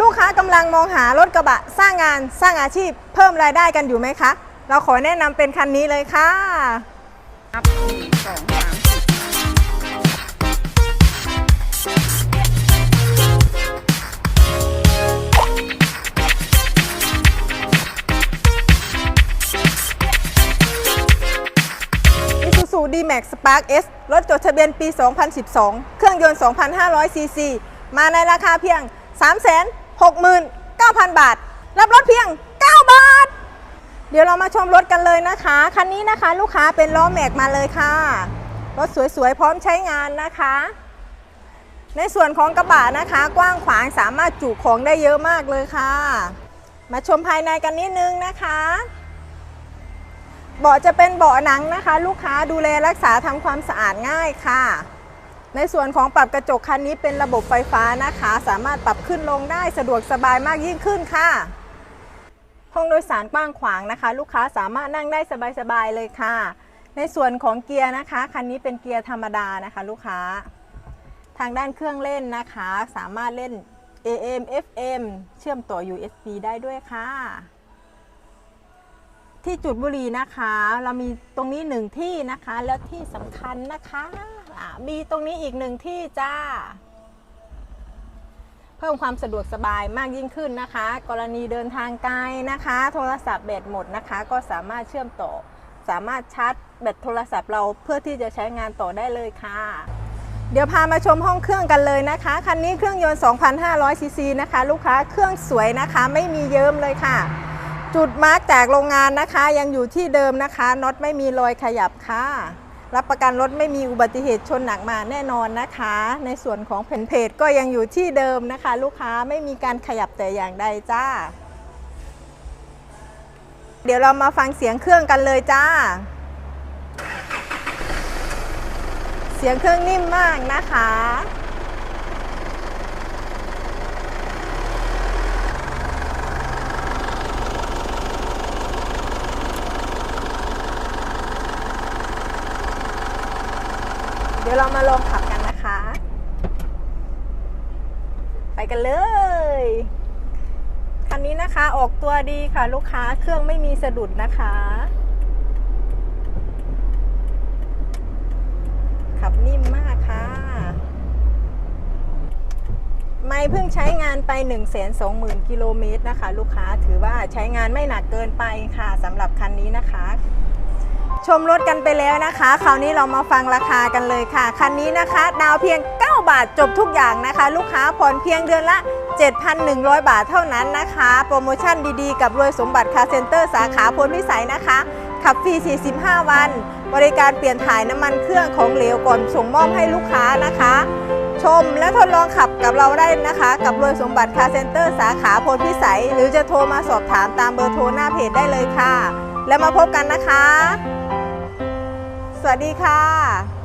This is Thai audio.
ลูกค้ากำลังมองหารถกระบะสร้างงานสร้างอาชีพเพิ่มรายได้กันอยู่ไหมคะ เราขอแนะนำเป็นคันนี้เลยค่ะนับหนึ่งสองสามสี่ i s u z u D-Max Spark S รถจดทะเบียนปี 2012 เครื่องยนต์ 2,500ซีซี มาในราคาเพียง 69,000 บาท รับรถเพียง 9 บาท เดี๋ยวเรามาชมรถกันเลยนะคะ คันนี้นะคะลูกค้าเป็นล้อแม็กมาเลยค่ะ รถสวยๆ พร้อมใช้งานนะคะ ในส่วนของกระบะนะคะ กว้างขวางสามารถจุของได้เยอะมากเลยค่ะ มาชมภายในกันนิดนึงนะคะเบาะจะเป็นเบาะหนังนะคะ ลูกค้าดูแลรักษาทำความสะอาดง่ายค่ะ ในส่วนของปรับกระจกคันนี้เป็นระบบไฟฟ้านะคะ สามารถปรับขึ้นลงได้สะดวกสบายมากยิ่งขึ้นค่ะ ห้องโดยสารกว้างขวางนะคะ ลูกค้าสามารถนั่งได้สบายๆเลยค่ะ ในส่วนของเกียร์นะคะคันนี้เป็นเกียร์ธรรมดานะคะ ลูกค้า ทางด้านเครื่องเล่นนะคะ สามารถเล่น AM FM เชื่อมต่อ USB ได้ด้วยค่ะ ที่จุดบุรีนะคะ เรามีตรงนี้หนึ่งที่นะคะ แล้วที่สำคัญนะคะ มีตรงนี้อีกหนึ่งที่จ้า เพิ่มความสะดวกสบายมากยิ่งขึ้นนะคะ กรณีเดินทางไกลนะคะ โทรศัพท์แบตหมดนะคะ ก็สามารถเชื่อมต่อ สามารถชาร์จแบตโทรศัพท์เราเพื่อที่จะใช้งานต่อได้เลยค่ะ เดี๋ยวพามาชมห้องเครื่องกันเลยนะคะ คันนี้เครื่องยนต์ 2,500 ซีซีนะคะ ลูกค้าเครื่องสวยนะคะ ไม่มีเยิ้มเลยค่ะจุดมาร์กจากโรงงานนะคะ ยังอยู่ที่เดิมนะคะน็อตไม่มีรอยขยับค่ะ รับประกันรถไม่มีอุบัติเหตุชนหนักมาแน่นอนนะคะ ในส่วนของแผ่นเพจก็ยังอยู่ที่เดิมนะคะ ลูกค้าไม่มีการขยับแต่อย่างใดจ้า เดี๋ยวเรามาฟังเสียงเครื่องกันเลยจ้า เสียงเครื่องนิ่มมากนะคะ ดี๋ยวเรามาลองขับกันนะคะ ไปกันเลยคันนี้นะคะออกตัวดีค่ะลูกค้าเครื่องไม่มีสะดุดนะคะ ขับนิ่มมากค่ะ ไม่เพิ่งใช้งานไป 1 2 0 0 0 0กิโลเมตรนะคะ ลูกค้าถือว่าใช้งานไม่หนักเกินไปค่ะสำหรับคันนี้นะคะ ชมรถกันไปแล้วนะคะ คราวนี้เรามาฟังราคากันเลยค่ะ คันนี้นะคะ ดาวเพียง 9 บาทจบทุกอย่างนะคะ ลูกค้าผ่อนเพียงเดือนละ 7,100 บาทเท่านั้นนะคะ โปรโมชั่นดีๆ กับรวยสมบัติคาเซ็นเตอร์สาขาพลพิสัยนะคะ ขับฟรี 45 วัน บริการเปลี่ยนถ่ายน้ำมันเครื่องของเหลวก่อนส่งมอบให้ลูกค้านะคะ ชมและทดลองขับกับเราได้นะคะ กับรวยสมบัติคาเซ็นเตอร์สาขาพลพิสัย หรือจะโทรมาสอบถามตามเบอร์โทรหน้าเพจได้เลยค่ะ แล้วมาพบกันนะคะ วัสดีค่ะ